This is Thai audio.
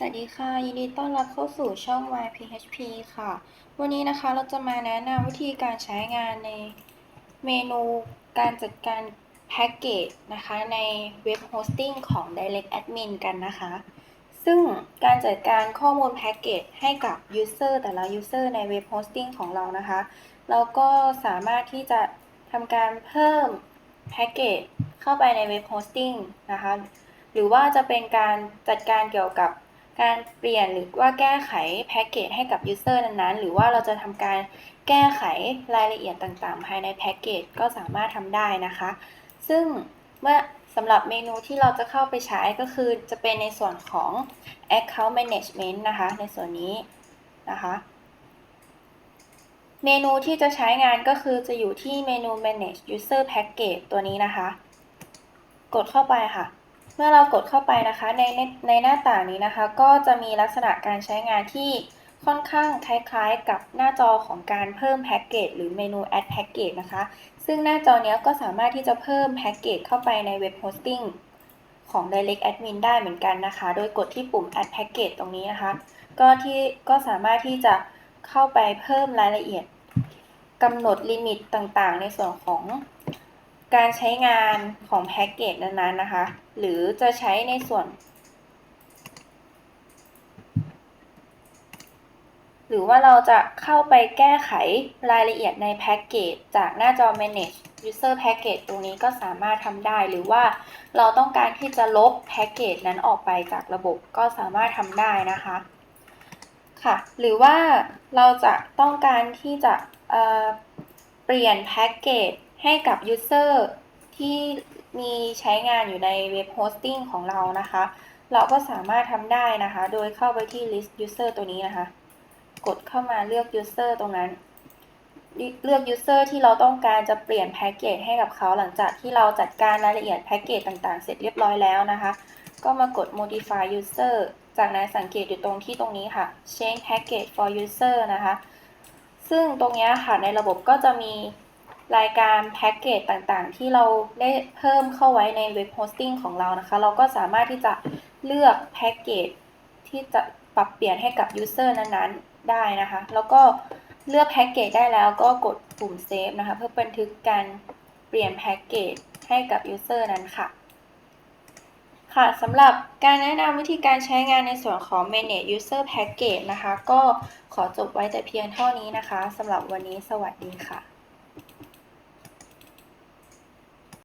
สวัสดีค่ะ ยินดีต้อนรับเข้าสู่ช่อง YPHP ค่ะ วันนี้นะคะเราจะมาแนะนำวิธีการใช้งานในเมนูการจัดการแพ็กเกจนะคะในเว็บโฮสติ้งของ Direct Admin กันนะคะ ซึ่งการจัดการข้อมูลแพ็กเกจให้กับ User แต่ละ User ในเว็บโฮสติ้งของเรานะคะ เราก็สามารถที่จะทำการเพิ่มแพ็กเกจเข้าไปในเว็บโฮสติ้งนะคะ หรือว่าจะเป็นการจัดการเกี่ยวกับ การเปลี่ยนหรือว่าแก้ไขแพ็กเกจให้กับ User นั้นๆ หรือว่าเราจะทำการแก้ไขรายละเอียดต่างๆ ภายในแพ็กเกจก็สามารถทำได้นะคะ ซึ่งเมื่อสำหรับเมนูที่เราจะเข้าไปใช้ก็คือจะเป็นในส่วนของ Account Management นะคะ ในส่วนนี้นะคะ เมนูที่จะใช้งานก็คือจะอยู่ที่เมนู Manage User Package ตัวนี้นะคะ กดเข้าไปค่ะ เมื่อเรากดเข้าไปนะคะในในในหน้าต่างนี้นะคะ ก็จะมีลักษณะการใช้งานที่ค่อนข้างคล้ายๆ กับหน้าจอของการเพิ่มแพ็กเกจหรือเมนู Add Package นะคะ ซึ่งหน้าจอเนี้ยก็สามารถที่จะเพิ่มแพ็กเกจเข้าไปในเว็บโฮสติ้งของ Direct Admin ได้เหมือนกันนะคะ โดยกดที่ปุ่ม Add Package ตรงนี้นะคะ ก็ที่ก็สามารถที่จะเข้าไปเพิ่มรายละเอียดกำหนดลิมิตต่างๆ ในส่วนของการใช้งานของแพ็กเกจนั้นๆนะคะ หรือจะใช้ในส่วน หรือว่าเราจะเข้าไปแก้ไขรายละเอียดในแพ็กเกจจากหน้าจอ manage user package ตรงนี้ก็สามารถทำได้ หรือว่าเราต้องการที่จะลบแพ็กเกจนั้นออกไปจากระบบก็สามารถทำได้นะคะค่ะ หรือว่าเราจะต้องการที่จะเเปลี่ยนแพ็กเกจให้กับ User ที่มีใช้งานอยู่ในเว็บโฮสติ้งของเรานะคะ เราก็สามารถทำได้นะคะ โดยเข้าไปที่ list user ตัวนี้นะคะ กดเข้ามาเลือก user ตรงนั้น เลือก user ที่เราต้องการจะเปลี่ยนแพ็กเกจให้กับเขาหลังจากที่เราจัดการรายละเอียดแพ็กเกจต่างๆ เสร็จเรียบร้อยแล้วนะคะ ก็มากด modify user จากนั้นสังเกตอยู่ตรงที่ตรงนี้ค่ะ change package for user นะคะ ซึ่งตรงนี้ค่ะในระบบก็จะมี รายการแพ็กเกจต่างๆ ที่เราได้เพิ่มเข้าไว้ในเว็บโฮสติ้งของเรานะคะ เราก็สามารถที่จะเลือกแพ็กเกจที่จะปรับเปลี่ยนให้กับ User นั้นๆ ได้นะคะ แล้วก็เลือกแพ็กเกจได้แล้วก็กดปุ่ม Save นะคะ เพื่อบันทึกการเปลี่ยนแพ็กเกจให้กับ User นั้นค่ะ ค่ะสำหรับการแนะนำวิธีการใช้งานในส่วนของ Manage User Package นะคะ ก็ขอจบไว้แต่เพียงเท่านี้นะคะสำหรับวันนี้สวัสดีค่ะ